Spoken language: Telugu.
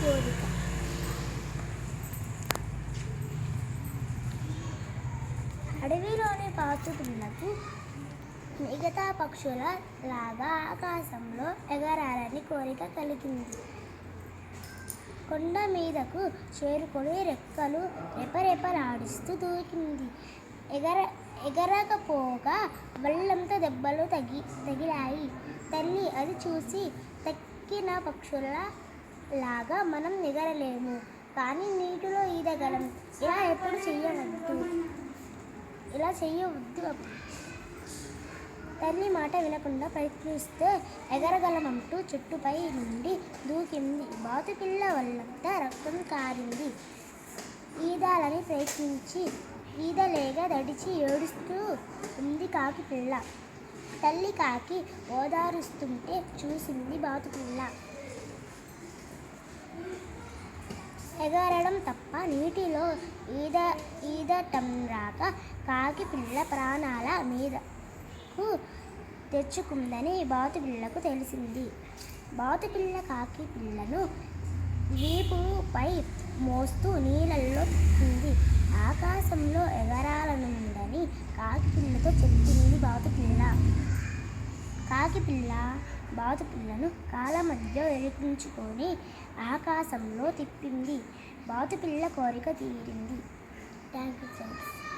కోరిక. అడవిలోని పాతుపిల్లకు మిగతా పక్షుల లాగా ఆకాశంలో ఎగరాలని కోరిక కలిగింది. కొండ మీదకు చేరుకొని రెక్కలు రెపరెపలాడిస్తూ దూకింది. ఎగర ఎగరకపోగా వల్లంతో దెబ్బలు తగి తగిలాయి. తల్లి అది చూసి తక్కిన పక్షుల లాగా మనం నిగరలేము. కానీ నీటిలో ఈదగలం. ఇలా ఎప్పుడు చెయ్యవద్దు. ఇలా చెయ్యవద్దు తల్లి మాట వినకుండా ప్రయత్నిస్తే ఎగరగలమంటూ చెట్టుపై నుండి దూకింది. బాతుపిల్ల వల్లంతా రక్తం కారింది. ఈదాలని ప్రయత్నించి ఈదలేక దడిచి ఏడుస్తూ ఉంది కాకి పిల్ల. తల్లి కాకి ఓదారుస్తుంటే చూసింది బాతుపిల్ల ఎగరడం తప్ప నీటిలో ఈద ఈదటం రాక కాకి పిల్ల ప్రాణాల మీదకు తెచ్చుకుందని బాతుపిల్లకు తెలిసింది. బాతుపిల్ల కాకి పిల్లను వీపుపై మోస్తూ నీళ్ళల్లో తిప్పింది. ఆకాశంలో ఎగరాలనుందని కాకి పిల్లతో చెప్పింది బాతుపిల్ల. కాకి పిల్ల బాతుపిల్లను కాళ్ళ మధ్య ఎరికించుకొని ఆకాశంలో తిప్పింది. బాతుపిల్ల కోరిక తీరింది. Thank you friends.